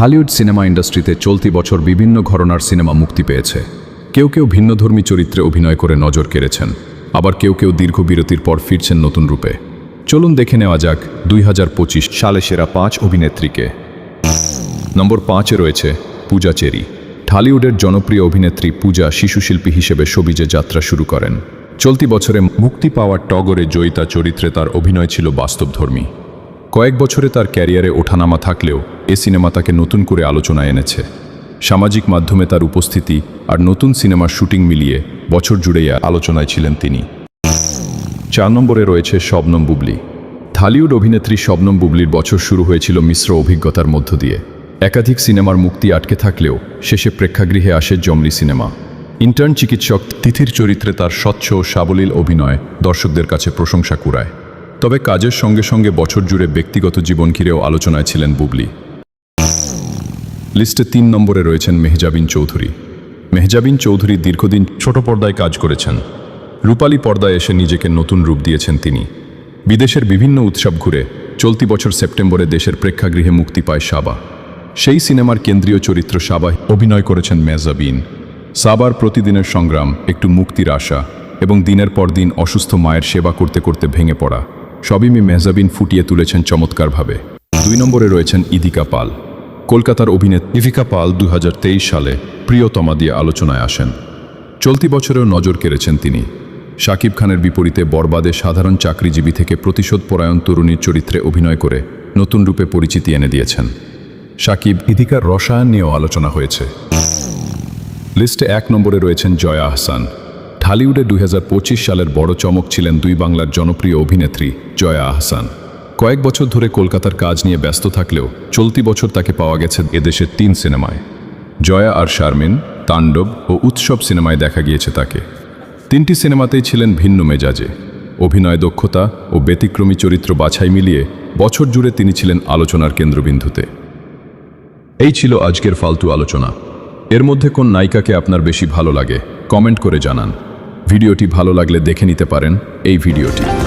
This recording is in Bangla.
থালিউড সিনেমা ইন্ডাস্ট্রিতে চলতি বছর বিভিন্ন ঘরনার সিনেমা মুক্তি পেয়েছে। কেউ কেউ ভিন্নধর্মী চরিত্রে অভিনয় করে নজর কেড়েছেন। আবার কেউ কেউ দীর্ঘ বিরতির পর ফিরছেন নতুন রূপে। চলুন দেখে নেওয়া যাক দুই হাজার পঁচিশ সালে সেরা পাঁচ অভিনেত্রীকে। নম্বর পাঁচে রয়েছে পূজা চেরি। ঢালিউডের জনপ্রিয় অভিনেত্রী পূজা শিশুশিল্পী হিসেবে সবিজে যাত্রা শুরু করেন। চলতি বছরে মুক্তি পাওয়া টগরে জয়িতা চরিত্রে তার অভিনয় ছিল বাস্তবধর্মী। কয়েক বছরে তার ক্যারিয়ারে ওঠানামা থাকলেও এ সিনেমা তাকে নতুন করে আলোচনায় এনেছে। সামাজিক মাধ্যমে তার উপস্থিতি আর নতুন সিনেমার শুটিং মিলিয়ে বছর জুড়েই আলোচনায় ছিলেন তিনি। চার নম্বরে রয়েছে শবনম বুবলি। থালিউড অভিনেত্রী শবনম বুবলির বছর শুরু হয়েছিল মিশ্র অভিজ্ঞতার মধ্য দিয়ে। একাধিক সিনেমার মুক্তি আটকে থাকলেও শেষে প্রেক্ষাগৃহে আসে জমলি সিনেমা। ইন্টার্ন চিকিৎসক তিথির চরিত্রে তার স্বচ্ছ ও সাবলীল অভিনয় দর্শকদের কাছে প্রশংসা কুড়ায়। তবে কাজের সঙ্গে সঙ্গে বছর জুড়ে ব্যক্তিগত জীবন ঘিরেও আলোচনায় ছিলেন বুবলি। লিস্টে তিন নম্বরে রয়েছেন মেহজাবিন চৌধুরী। মেহজাবিন চৌধুরী দীর্ঘদিন ছোট পর্দায় কাজ করেছেন। রূপালী পর্দায় এসে নিজেকে নতুন রূপ দিয়েছেন তিনি। বিদেশের বিভিন্ন উৎসব ঘুরে চলতি বছর সেপ্টেম্বরে দেশের প্রেক্ষাগৃহে মুক্তি পায় সাবা। সেই সিনেমার কেন্দ্রীয় চরিত্র সাবায় অভিনয় করেছেন মেহজাবিন। সাবার প্রতিদিনের সংগ্রাম, একটু মুক্তির আশা এবং দিনের পর দিন অসুস্থ মায়ের সেবা করতে করতে ভেঙে পড়া। সবই মি মেহজাবিন ফুটিয়ে তুলেছেন চমৎকারভাবে। দুই নম্বরে রয়েছেন ইদিকা পাল। কলকাতার অভিনেত্রী ইভিকা পাল দু হাজার তেইশ সালে প্রিয়তমা দিয়ে আলোচনায় আসেন। চলতি বছরেও নজর কেড়েছেন তিনি। শাকিব খানের বিপরীতে বরবাদে সাধারণ চাকরিজীবী থেকে প্রতিশোধ পরায়ণ তরুণীর চরিত্রে অভিনয় করে নতুন রূপে পরিচিতি এনে দিয়েছেন। শাকিব ইদিকার রসায়ন নিয়েও আলোচনা হয়েছে। লিস্টে এক নম্বরে রয়েছেন জয়া আহসান। ঢালিউডে দুই সালের বড় চমক ছিলেন দুই বাংলার জনপ্রিয় অভিনেত্রী জয়া আহসান। কয়েক বছর ধরে কলকাতার কাজ নিয়ে ব্যস্ত থাকলেও চলতি বছর তাকে পাওয়া গেছে এদেশের তিন সিনেমায়। জয়া আর শারমিন, তাণ্ডব ও উৎসব সিনেমায় দেখা গিয়েছে তাকে। তিনটি সিনেমাতেই ছিলেন ভিন্ন মেজাজে। অভিনয় দক্ষতা ও ব্যতিক্রমী চরিত্র বাছাই মিলিয়ে বছর জুড়ে তিনি ছিলেন আলোচনার কেন্দ্রবিন্দুতে। এই ছিল আজকের ফালতু আলোচনা। এর মধ্যে কোন নায়িকাকে আপনার বেশি ভালো লাগে, কমেন্ট করে জানান। ভিডিওটি ভালো লাগলে দেখে নিতে পারেন এই ভিডিওটি।